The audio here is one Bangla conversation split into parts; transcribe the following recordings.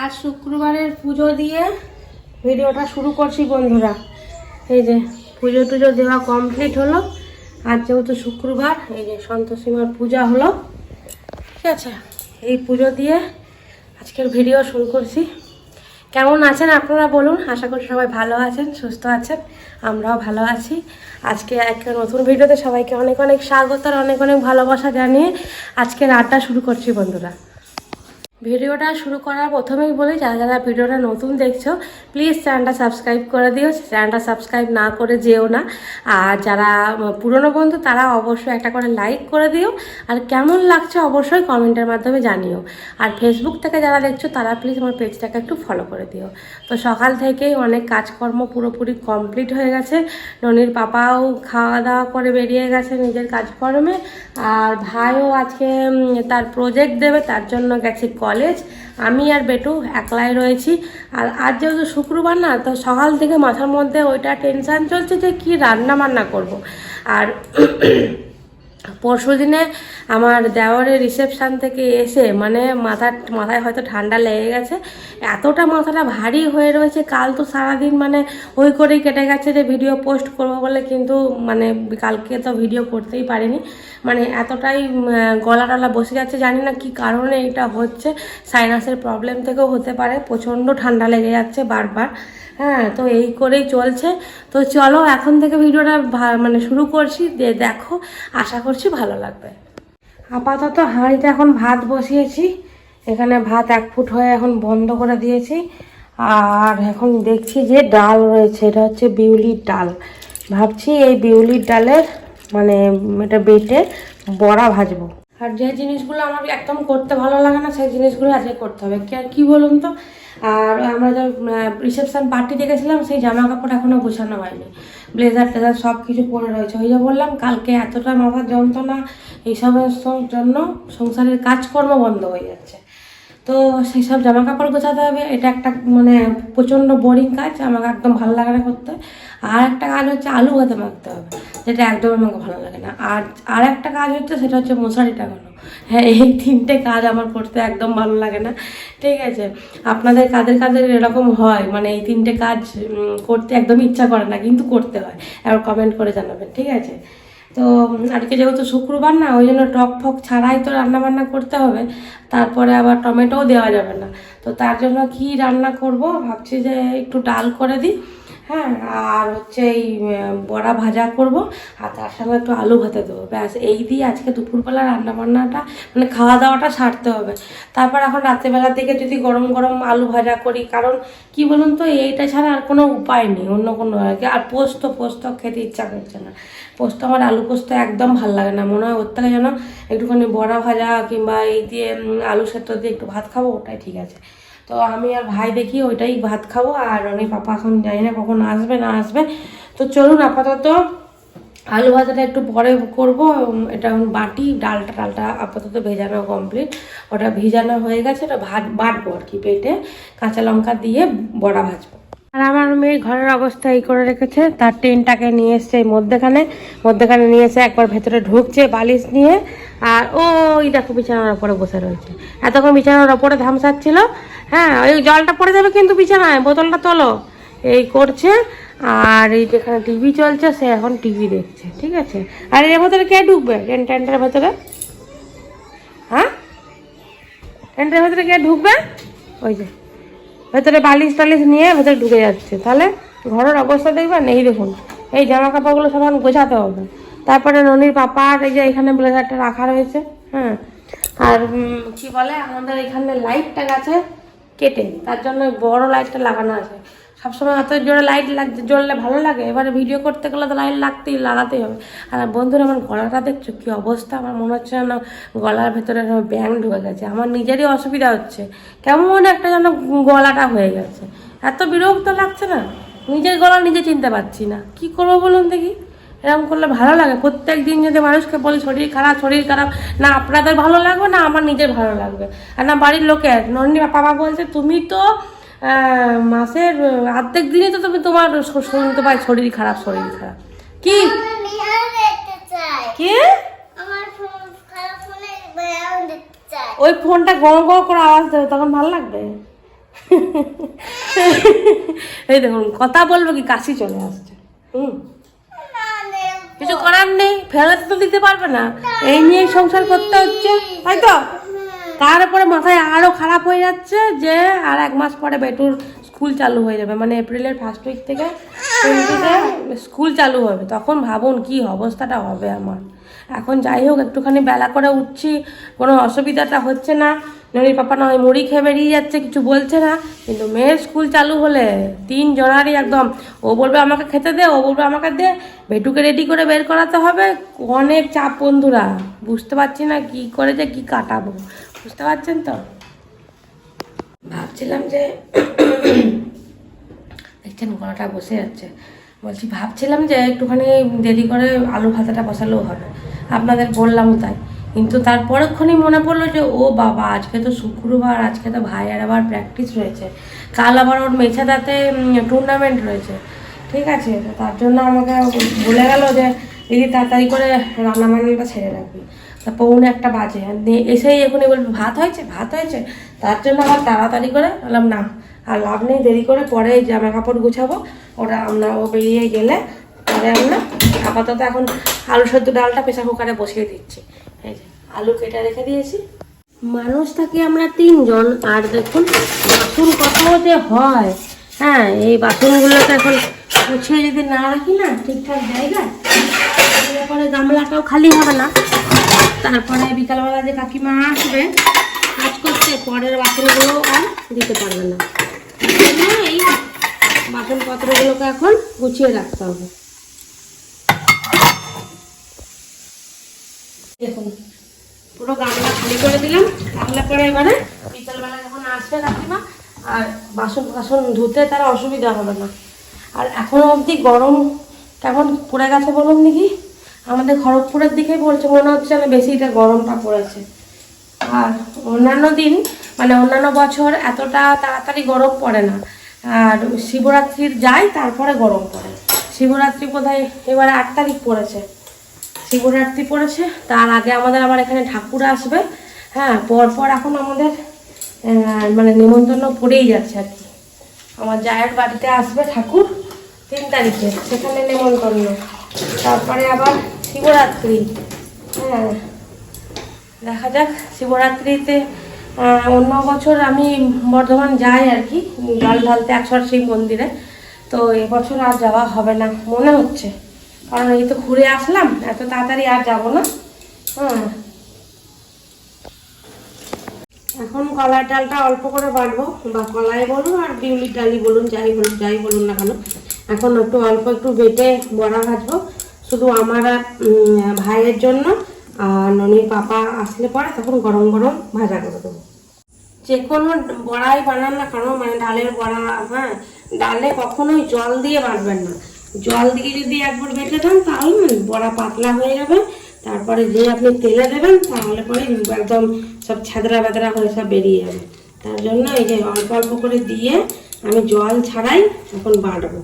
আজ শুক্রবারের পুজো দিয়ে ভিডিওটা শুরু করছি বন্ধুরা। এই যে পুজো টুজো দেওয়া কমপ্লিট হলো। আজ যেহেতু শুক্রবার, এই যে সন্তোষীমার পূজা হলো, ঠিক আছে? এই পুজো দিয়ে আজকের ভিডিও শুরু করছি। কেমন আছেন আপনারা বলুন? আশা করি সবাই ভালো আছেন, সুস্থ আছেন, আমরাও ভালো আছি। আজকে একটা নতুন ভিডিওতে সবাইকে অনেক অনেক স্বাগত আর অনেক অনেক ভালোবাসা জানিয়ে আজকের আড্ডা শুরু করছি বন্ধুরা। ভিডিওটা শুরু করার প্রথমেই বলি, যারা যারা ভিডিওটা নতুন দেখছ প্লিজ চ্যানেলটা সাবস্ক্রাইব করে দিও। চ্যানেলটা সাবস্ক্রাইব না করে যেও না। আর যারা পুরনো বন্ধু, তারা অবশ্যই একটা করে লাইক করে দিও। আর কেমন লাগছে অবশ্যই কমেন্টের মাধ্যমে জানিও। আর ফেসবুক থেকে যারা দেখছ, তারা প্লিজ আমার পেজটাকে একটু ফলো করে দিও। তো সকাল থেকেই অনেক কাজকর্ম পুরোপুরি কমপ্লিট হয়ে গেছে। ননির পাপাও খাওয়া দাওয়া করে বেরিয়ে গেছে নিজের কাজকর্মে। আর ভাইও আজকে তার প্রজেক্ট দেবে, তার জন্য গেছে কলেজ আমি আর বেটু একলাই রয়েছি। আর আজ যেহেতু শুক্রবার না, তো সকাল থেকে মাথার মধ্যে ওইটা টেনশান চলছে যে কি রান্না বান্না করব। আর পরশু দিনে আমার দেওয়ারের রিসেপশান থেকে এসে মানে মাথা, মাথায় হয়তো ঠান্ডা লেগে গেছে। এতটা মাথাটা ভারী হয়ে রয়েছে, কাল তো সারাদিন মানে ওই করেই কেটে গেছে যে ভিডিও পোস্ট করব বলে কিন্তু মানে কালকে তো ভিডিও করতেই পারিনি। মানে এতটাই গলা টলা বসে যাচ্ছে, জানি না কি কারণে এটা হচ্ছে। সাইনাসের প্রবলেম থেকেও হতে পারে, প্রচণ্ড ঠান্ডা লেগে যাচ্ছে বারবার। হ্যাঁ তো এই করেই চলছে। তো চলো, এখন থেকে ভিডিওটা মানে শুরু করছি। দেখো, আশা করছি ভালো লাগবে। আপাতত হাঁড়িতে এখন ভাত বসিয়েছি। এখানে ভাত এক ফুট হয়ে এখন বন্ধ করে দিয়েছি। আর এখন দেখছি যে ডাল রয়েছে, এটা হচ্ছে বিউলির ডাল। ভাবছি এই বিউলির ডালের মানে এটা বেটে বড়া ভাজবো। আর যে জিনিসগুলো আমার একদম করতে ভালো লাগে না, সেই জিনিসগুলো আজকে করতে হবে। কি বলুন তো? আর আমরা যে রিসেপশন পার্টি দেখেছিলাম সেই জামা কাপড় এখনও গোছানো হয়নি। ব্লেজার টেজার সব কিছু পরে রয়েছে। ওই যে বললাম, কালকে এতটা মাথার যন্ত্রণা, এইসবের জন্য সংসারের কাজকর্ম বন্ধ হয়ে যাচ্ছে। তো সেই সব জামা কাপড় গোছাতে হবে। এটা একটা মানে প্রচণ্ড বোরিং কাজ। আমাকে একদম ভালো লাগে না করতে। আর একটা কাজ হচ্ছে আলু ভাতে মাখতে হবে। যেটা একদম আমাকে ভালো লাগে না। আর আর একটা কাজ হচ্ছে, সেটা হচ্ছে মশারি টাঙানো হ্যাঁ এই তিনটে কাজ আমার করতে একদম ভালো লাগে না। ঠিক আছে, আপনাদের কাদের কাদের এরকম হয়? মানে এই তিনটে কাজ করতে একদম ইচ্ছা করে না, কিন্তু করতে হয়। এবার কমেন্ট করে জানাবেন, ঠিক আছে? তো আজকে যেহেতু শুক্রবার না, ওই জন্য টক ফক ছাড়াই তো রান্না বান্না করতে হবে। তারপরে আবার টমেটোও দেওয়া যাবে না। তো তার জন্য কি রান্না করব? ভাবছি যে একটু ডাল করে দিই। হ্যাঁ আর হচ্ছে এই বড়া ভাজা করব, আর তার সঙ্গে একটু আলু ভাতে দেবো। ব্যাস, এই দিয়ে আজকে দুপুরবেলা রান্না বান্নাটা মানে খাওয়া দাওয়াটা সারতে হবে। তারপর এখন রাত্রেবেলার দিকে যদি গরম গরম আলু ভাজা করি, কারণ কি বলুন তো, এইটা ছাড়া আর কোনো উপায় নেই, অন্য কোনো আর পোস্ত পোস্ত খেতে ইচ্ছা করছে না। পোস্ত, আমার আলু পোস্ত একদম ভালো লাগে না। মনে হয় ওর থেকে যেন একটুখানি বড়া ভাজা কিংবা এই দিয়ে আলু সেদ্ধ দিয়ে একটু ভাত খাব, ওটাই ঠিক আছে। তো আমি আর ভাই দেখি ওইটাই ভাত খাব আর অনেক পাপা এখন জানি না কখন আসবে, না আসবে। তো চলুন আপাতত আলু ভাজাটা একটু পরে করব। এটা বাটি, ডালটা ডালটা আপাতত ভেজানো কমপ্লিট ওটা ভিজানো হয়ে গেছে, ওটা ভাত, বাটবো আর কি পেটে। কাঁচা লঙ্কা দিয়ে বড়া ভাজবো। আর আমার মেয়ে ঘরের অবস্থা এই করে রেখেছে। তার টেনটাকে নিয়ে এসছে মধ্যেখানে। মধ্যেখানে নিয়ে এসে একবার ভেতরে ঢুকছে বালিশ নিয়ে। আর ওই দেখো বিছানার ওপরে বসে রয়েছে। এতক্ষণ বিছানার ওপরে ধামসাচ্ছিল হ্যাঁ ওই জলটা পড়ে যাবে কিন্তু বিছানায়। বোতলটা তোলো। এই করছে। আর এই যেখানে টিভি চলছে, সে এখন টিভি দেখছে। ঠিক আছে? আর এর ভেতরে কে ঢুকবে? টেন টেন্টের ভেতরে? হ্যাঁ? টেন্টের ভেতরে কে ঢুকবে? ওই যে। ভেতরে বালিশ টালিশ নিয়ে ভেতরে ঢুকে যাচ্ছে। তাহলে ঘরের অবস্থা দেখবেন এই দেখুন। এই জামা কাপড়গুলো সব এখন গোছাতে হবে। তারপরে ননির পাপার এই যে এখানে ব্লেজারটা রাখা রয়েছে হ্যাঁ। আর কি বলে? আমাদের এখানে লাইটটা গেছে কেটে। তার জন্য বড় লাইটটা লাগানো আছে। সবসময় এত জোরে লাইট লাগছে, জ্বললে ভালো লাগে। এবারে ভিডিও করতে গেলে তো লাইট লাগতেই, লাগাতেই হবে। আর বন্ধুরা, আমার গলাটা দেখছ? কি অবস্থা? আমার মনে হচ্ছে যেন গলার ভেতরে ব্যাং ঢুকে গেছে। আমার নিজেরই অসুবিধা হচ্ছে। কেমন একটা যেন গলাটা হয়ে গেছে। এত বিরক্ত লাগছে না? নিজের গলা নিজে চিনতে পারছি না। কি করব বলুন দেখি? এরকম করলে ভালো লাগে। প্রত্যেক দিন যদি মানুষকে বলি, শরীর খারাপ শরীর খারাপ। না, আপনাদের ভালো লাগবে, না, আমার নিজের ভালো লাগবে। আর না, বাড়ির লোকের। নন্দি বাবা বলছে, তুমি তো মাসের অর্ধেক দিনই তো তুমি তোমার শুনতে পাই শরীর খারাপ শরীর খারাপ। কি? কি? ওই ফোনটা গড় গড় করে আওয়াজ দেবে তখন ভালো লাগবে। এই দেখুন কথা বলব কি কাশি চলে আসছে। হুম। কিছু করার নেই ফেরত তো দিতে পারবে না। এই নিয়েই সংসার করতে হচ্ছে তাই তো? তারপরে মাথায় আরও খারাপ হয়ে যাচ্ছে যে আর এক মাস পরে বেটুর স্কুল চালু হয়ে যাবে। মানে এপ্রিলের ফার্স্ট উইক থেকে স্কুল চালু হবে। তখন ভাবুন কি অবস্থাটা হবে আমার। এখন যাই হোক, একটুখানি বেলা করে উঠছি, কোনো অসুবিধাটা হচ্ছে না। ননির পাপা না নয় মুড়ি খেয়ে বেরিয়ে যাচ্ছে, কিছু বলছে না। কিন্তু মেয়ের স্কুল চালু হলে তিন জনারই একদম, ও বলবে আমাকে খেতে দে, ও বলবে আমাকে দে। বেটুকে রেডি করে বের করাতে হবে। অনেক চাপ বন্ধুরা, বুঝতে পারছি না কি করে যে কি কাটাবো। বুঝতে পারছেন তো? ভাবছিলাম যে দেখছেন গলাটা বসে যাচ্ছে। বলছি, ভাবছিলাম যে একটুখানি দেরি করে আলু ভাতাটা বসালেও হবে। আপনাদের বললাম তাই। কিন্তু তার তারপরেক্ষণই মনে পড়ল যে, ও বাবা, আজকে তো শুক্রবার, আজকে তো ভাইয়ের আবার প্র্যাকটিস রয়েছে। কাল আবার ওর মেছেদাতে টুর্নামেন্ট রয়েছে। ঠিক আছে তার জন্য আমাকে বলে গেল যে, দিদি, তাড়াতাড়ি করে রান্না বান্নাটা ছেড়ে রাখবি। তা পৌনে একটা বাজে। এসেই এখনই বলবে, ভাত হয়েছে ভাত হয়েছে? তার জন্য আবার তাড়াতাড়ি করে বললাম, না, আর লাভ নেই, দেরি করে পরে জামা কাপড় গুছাবো। ওরা আমরা, ও বেরিয়ে গেলে পরে আমরা আপাতত এখন আলু সেদ্ধ ডালটা প্রেসার কুকারে বসিয়ে দিচ্ছি। এই যে, আলু কেটে রেখে দিয়েছি। মানুষ থাকি আমরা তিনজন, আর দেখুন, বাসন কত যে হয়। হ্যাঁ এই বাসনগুলোকে এখন গুছিয়ে যদি না রাখি না, ঠিকঠাক জায়গায় পরে গামলাটাও খালি হবে না। তারপরে বিকালবেলা যে কাকিমা আসবে, কাজ করতে পরের বাসনগুলো আর দিতে পারবে না। এই বাসনপত্রগুলোকে এখন গুছিয়ে রাখতে হবে। দেখুন, পুরো গামলা খালি করে দিলাম। তাহলে পরে এবারে বিকালবেলা যখন আসবে কাকিমা, আর বাসন বাসন ধুতে তার অসুবিধা হবে না। আর এখনও অবধি গরম কেমন পড়ে গেছে বলুন দেখি? আমাদের খড়গপুরের দিকেই বলছে, মনে হচ্ছে যেন বেশিটা গরমটা পড়েছে আর অন্যান্য দিন মানে অন্যান্য বছর এতটা তাড়াতাড়ি গরম পড়ে না। আর শিবরাত্রির যায়, তারপরে গরম পড়ে। শিবরাত্রি কোথায় এবারে আট তারিখ পড়েছে। শিবরাত্রি পড়েছে, তার আগে আমাদের আবার এখানে ঠাকুর আসবে। হ্যাঁ পরপর এখন আমাদের মানে নিমন্ত্রণ পড়েই যাচ্ছে আর কি। আমার জায়ের বাড়িতে আসবে ঠাকুর তিন তারিখে, সেখানে নিমন্ত্রণ। তারপরে আবার শিবরাত্রি। হ্যাঁ। দেখা যাক, শিবরাত্রিতে অন্য বছর আমি বর্ধমান যাই আর কি, জল ঢালতে একশো শিব মন্দিরে। তো এবছর আর যাওয়া হবে না, মনে হচ্ছে। কারণ এই তো ঘুরে আসলাম, এত তাড়াতাড়ি আর যাব না। হ্যাঁ। এখন কলার ডালটা অল্প করে বাড়বো, বা কলাই বলুন আর বিউলির ডালই বলুন, যাই বলুন যাই বলুন না কেন। এখন একটু অল্প একটু বেটে বড়া ভাজবো। শুধু আমার ভাইয়ের জন্য। আর ননির পাপা আসলে পরে তখন গরম গরম ভাজা করে দেবো। যে কোনো বড়াই বানান না কেন মানে ডালের বড়া হ্যাঁ ডালে কখনোই জল দিয়ে বাটবেন না। জল দিয়ে যদি একবার বেটে দেন, তাহলে বড়া পাতলা হয়ে যাবে। তারপরে যে আপনি তেলে দেবেন, তাহলে পরে একদম সব ছাদরা বেদরা হয়ে সব বেরিয়ে যাবে। তার জন্য এই যে অল্প অল্প করে দিয়ে আমি জল ছাড়াই এখন বাটবো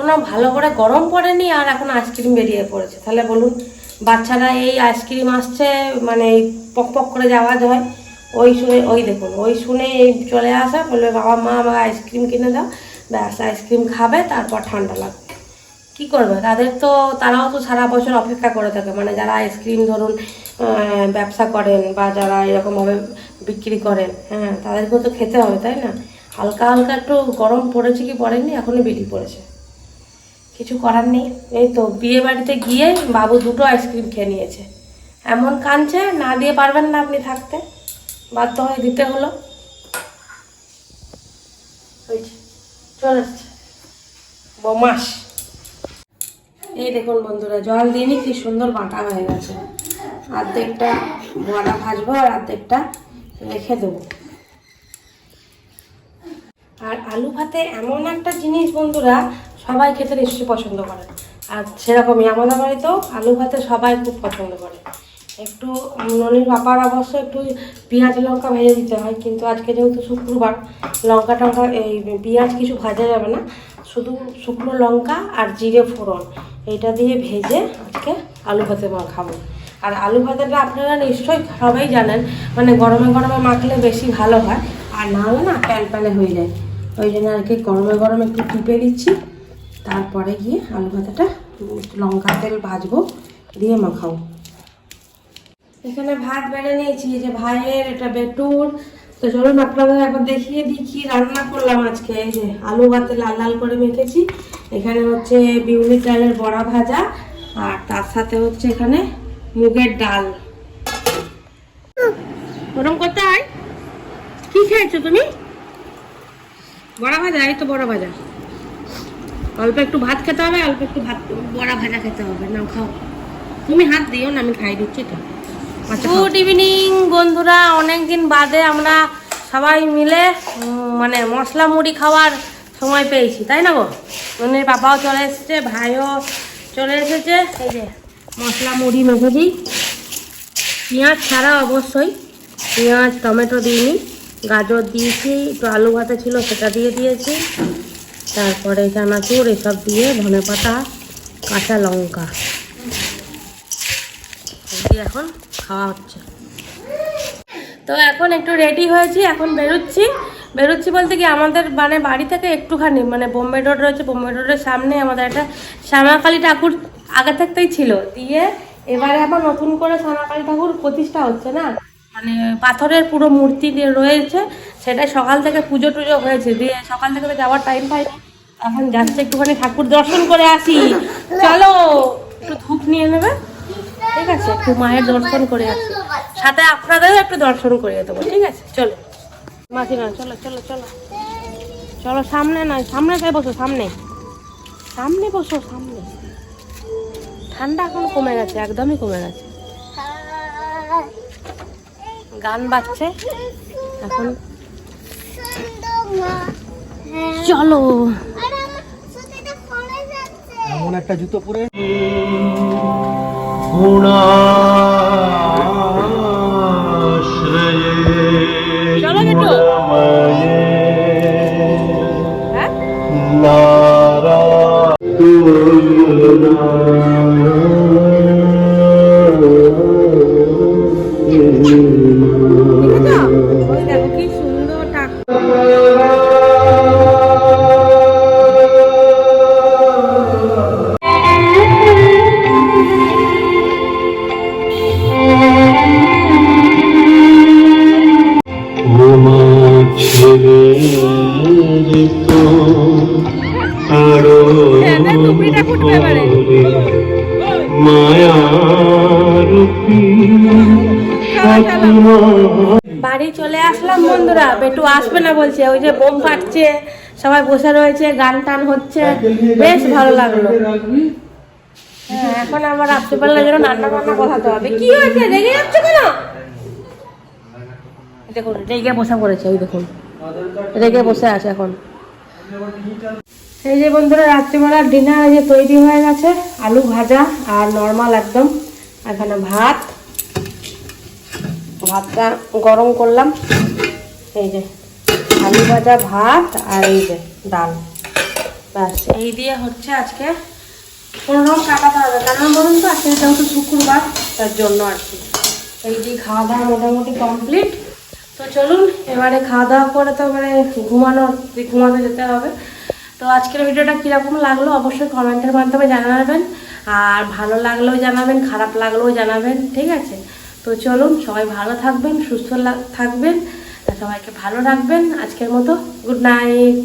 আর এখনও ভালো করে গরম পড়েনি আর এখন আইসক্রিম বেরিয়ে পড়েছে। তাহলে বলুন, বাচ্চারা এই আইসক্রিম আসছে মানে এই পক পক করে যাওয়া হয়, ওই শুনে, ওই দেখুন, ওই শুনে এই চলে আসা, বলবে, বাবা, মা, আমাকে আইসক্রিম কিনে দাও। ব্যাস, আইসক্রিম খাবে, তারপর ঠান্ডা লাগবে। কি করবে? তাদের তো, তারাও তো সারা বছর অপেক্ষা করে থাকে। মানে যারা আইসক্রিম ধরুন ব্যবসা করেন বা যারা এরকমভাবে বিক্রি করেন হ্যাঁ তাদেরকেও তো খেতে হবে, তাই না? হালকা হালকা একটু গরম পড়েছে কি পড়েনি এখনই বেরিয়ে পড়েছে। কিছু করার নেই। এই তো বিয়ে বাড়িতে গিয়ে বাবু দুটো আইসক্রিম খেয়ে নিয়েছে। এমন কাঁদছে, না দিয়ে পারবেন না আপনি থাকতে। বাধ্য হয়ে দিতে হলো। চলে বমাস। এই দেখুন বন্ধুরা, জল দিইনি, কি সুন্দর বাটা হয়ে গেছে। অর্ধেকটা বড়া ভাজবো আর অর্ধেকটা রেখে দেবো। আর আলু ভাতে এমন একটা জিনিস বন্ধুরা সবাই খেতে নিশ্চয়ই পছন্দ করে। আর সেরকমই আমাদের বাড়িতেও আলু ভাতে সবাই খুব পছন্দ করে। একটু ননির বাবার অবশ্য একটু পেঁয়াজ লঙ্কা ভেজে দিতে হয়, কিন্তু আজকে যেহেতু শুক্রবার, লঙ্কা টঙ্কা এই পেঁয়াজ কিছু ভাজা যাবে না। শুধু শুকনো লঙ্কা আর জিরে ফোড়ন এইটা দিয়ে ভেজে আজকে আলু ভাতে খাব। আর আলু ভাজাটা আপনারা নিশ্চয়ই সবাই জানেন মানে গরমে গরমে মাখলে বেশি ভালো হয়, আর না হলে না প্যান প্যানে হয়ে যায়। ওই জন্য আর কি গরমে গরমে একটু টিপে দিচ্ছি। তারপরে গিয়ে আলু ভাজাটা, লঙ্কা তেল ভাজবো, দিয়ে মাখাও। এখানে ভাত বেড়ে নিয়েছি যে ভাইয়ের এটা বেটুর তো চলুন আপনাদের একবার দেখিয়ে দিই রান্না করলাম আজকে। এই যে আলু ভাতে লাল লাল করে মেখেছি। এখানে হচ্ছে বিউলি চালের বড়া ভাজা, আর তার সাথে হচ্ছে এখানে মুগের ডাল। ওরম হয় কি খেয়েছো তুমি? বড়া ভাজা, এই তো বড়া ভাজা। অল্প একটু ভাত খেতে হবে, অল্প একটু ভাত বড়া ভাজা খেতে হবে না খাও। তুমি হাত দিও না, আমি খাই দিচ্ছি তো গুড ইভিনিং বন্ধুরা। অনেক দিন বাদে আমরা সবাই মিলে মানে মশলা মুড়ি খাওয়ার সময় পেয়েছি, তাই না গো? মানে বাবাও চলে এসেছে, ভাইও চলে এসেছে। এই যে মশলা মুড়ি মেখেছি পেঁয়াজ ছাড়া অবশ্যই পেঁয়াজ, টমেটো দিইনি। গাজর দিয়েছি, একটু আলু ভাতে ছিল, সেটা দিয়ে দিয়েছি। তারপরে চানাচুর এসব দিয়ে ধনে পাতা, কাঁচা লঙ্কা। এখন খাওয়া হচ্ছে। তো এখন একটু রেডি হয়েছি, এখন বেরোচ্ছি। বেরোচ্ছি বলতে কি আমাদের মানে বাড়ি থেকে একটুখানি মানে বোম্বে রোড রয়েছে, বোম্বে রোডের সামনে আমাদের একটা শ্যামাকালী ঠাকুর আগে থাকতেই ছিল। দিয়ে এবারে আবার নতুন করে শ্যামাকালী ঠাকুর প্রতিষ্ঠা হচ্ছে না? মানে পাথরের পুরো মূর্তি রয়েছে সেটা সকাল থেকে পুজো টুজো হয়েছে। দিয়ে সকাল থেকে তো যাওয়ার টাইম পাইনি এখন যাচ্ছে একটুখানি ঠাকুর দর্শন করে আসি। চলো, একটু ধূপ নিয়ে নেবে? ঠিক আছে, একটু মায়ের দর্শন করে আসি। সাথে আপনাদেরও একটু দর্শন করে দেবো, ঠিক আছে? চলো। মাসিমা চলো চলো চলো। চলো, সামনে নয়, সামনে যাই বসো, সামনে। সামনে বসো, সামনে। ঠান্ডা এখন কমে গেছে, একদমই কমে গেছে। গান বাজছে। এখন চলো। এমন একটা জুতো পরে চলো হ্যাঁ? বাড়ি চলে আসলাম বন্ধুরা, বেটু আসবে না বলছে, ওই যে বোম ফাটছে, সবাই বসে রয়েছে, গান টান হচ্ছে, বেশ ভালো লাগল। হ্যাঁ এখন আমার রাত্রিবেলার জন্য রান্না বান্না বসাতে হবে। কি হয়েছে, রেগে যাচ্ছে কেন? দেখুন, রেগে বসে পড়েছে ওই দেখুন, রেগে বসে আছে এখন। এই যে বন্ধুরা, রাত্রিবেলার ডিনার যে তৈরি হয়ে গেছে, আলু ভাজা আর নর্মাল একদম। এখানে ভাত, ভাতটা গরম করলাম। এই যে আলু ভাজা, ভাত আর এই যে ডাল। ব্যাস, এই দিয়ে হচ্ছে আজকে কোনো রকম কাটাতে হবে। কারণ বলুন তো, আজকে যেহেতু শুক্রবার, তার জন্য আর কি। এই দিয়ে খাওয়া দাওয়া মোটামুটি কমপ্লিট তো চলুন, এবারে খাওয়া দাওয়া করে তো মানে ঘুমানো, ঘুমাতে যেতে হবে। তো আজকের ভিডিওটা কীরকম লাগল অবশ্যই কমেন্টের মাধ্যমে জানাবেন, আর ভালো লাগলেও জানাবেন, খারাপ লাগলেও জানাবেন, ঠিক আছে? তো চলুন, সবাই ভালো থাকবেন, সুস্থ থাকবেন সবাইকে ভালো রাখবেন। আজকের মতো, গুড নাইট।